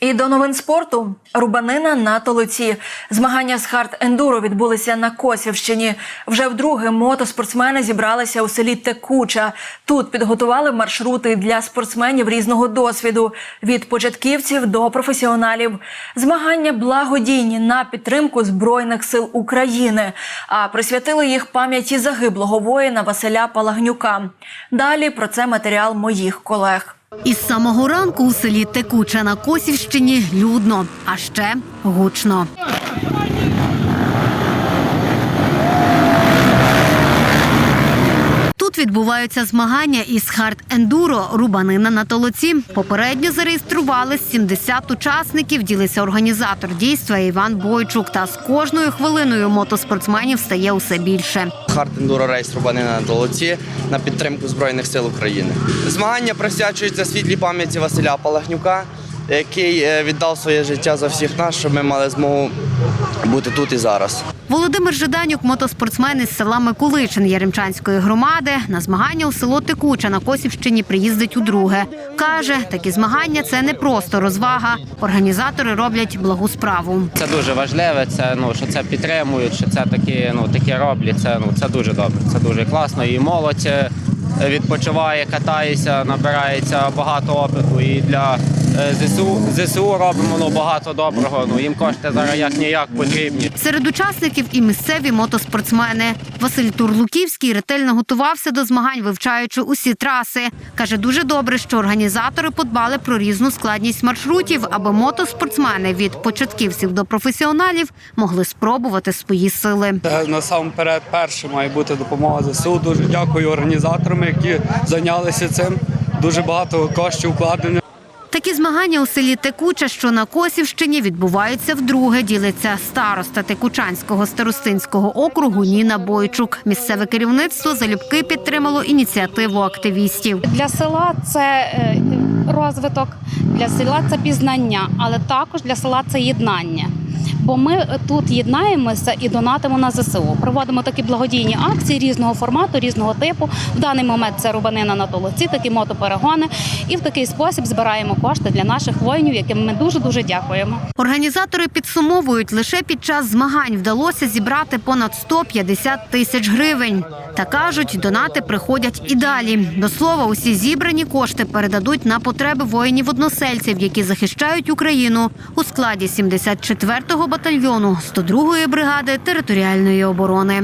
І до новин спорту рубанина на толоці. Змагання з хард ендуро відбулися на Косівщині. Вже вдруге мотоспортсмени зібралися у селі Текуча. Тут підготували маршрути для спортсменів різного досвіду від початківців до професіоналів. Змагання благодійні на підтримку збройних сил України, а присвятили їх пам'яті загиблого воїна Василя Палагнюка. Далі про це матеріал моїх колег. Із самого ранку у селі Текуча на Косівщині людно, а ще гучно. Відбуваються змагання із хард-ендуро рубанина на толоці. Попередньо зареєструвались 70 учасників. Ділиться організатор дійства Іван Бойчук. Та з кожною хвилиною мотоспортсменів стає усе більше. Хард ендуро рейс Рубанина на Толоці на підтримку Збройних сил України. Змагання присвячуються світлій пам'яті Василя Палагнюка, який е, віддав своє життя за всіх нас, щоб ми мали змогу бути тут і зараз. Володимир Жиданюк, мотоспортсмен із села Миколичин Яремчанської громади, на змагання у село Текуча на Косівщині приїздить удруге. Каже, такі змагання це не просто розвага. Організатори роблять благу справу. Це дуже важливе. Це ну що це підтримують, що це такі, ну такі роблять. Це ну це дуже добре. Це дуже класно. І молодь е, відпочиває, катається, набирається багато опиту. І для е, ЗСУ ЗСУ робимо ну, багато доброго. Ну їм кошти зараз як ніяк потрібні. Серед учасників і місцеві мотоспортсмени. Василь Турлуківський ретельно готувався до змагань, вивчаючи усі траси. Каже, дуже добре, що організатори подбали про різну складність маршрутів, аби мотоспортсмени від початківців до професіоналів могли спробувати свої сили. Насамперед перше має бути допомога ЗСУ. Дуже дякую організаторам, які зайнялися цим. Дуже багато коштів вкладено. Такі змагання у селі Текуча, що на Косівщині, відбуваються вдруге. Ділиться староста Текучанського старостинського округу Ніна Бойчук. Місцеве керівництво залюбки підтримало ініціативу активістів. Для села це е, розвиток, для села це пізнання, але також для села це єднання. Бо ми тут єднаємося і донатимо на ЗСУ. Проводимо такі благодійні акції різного формату, різного типу. В даний момент це рубанина на толоці, такі мотоперегони. І в такий спосіб збираємо кошти для наших воїнів, яким ми дуже дуже дякуємо. Організатори підсумовують, лише під час змагань вдалося зібрати понад 150 тисяч гривень. Та кажуть, донати приходять і далі. До слова, усі зібрані кошти передадуть на потреби воїнів-односельців, які захищають Україну у складі 74-го батальйону 102-ї бригади територіальної оборони.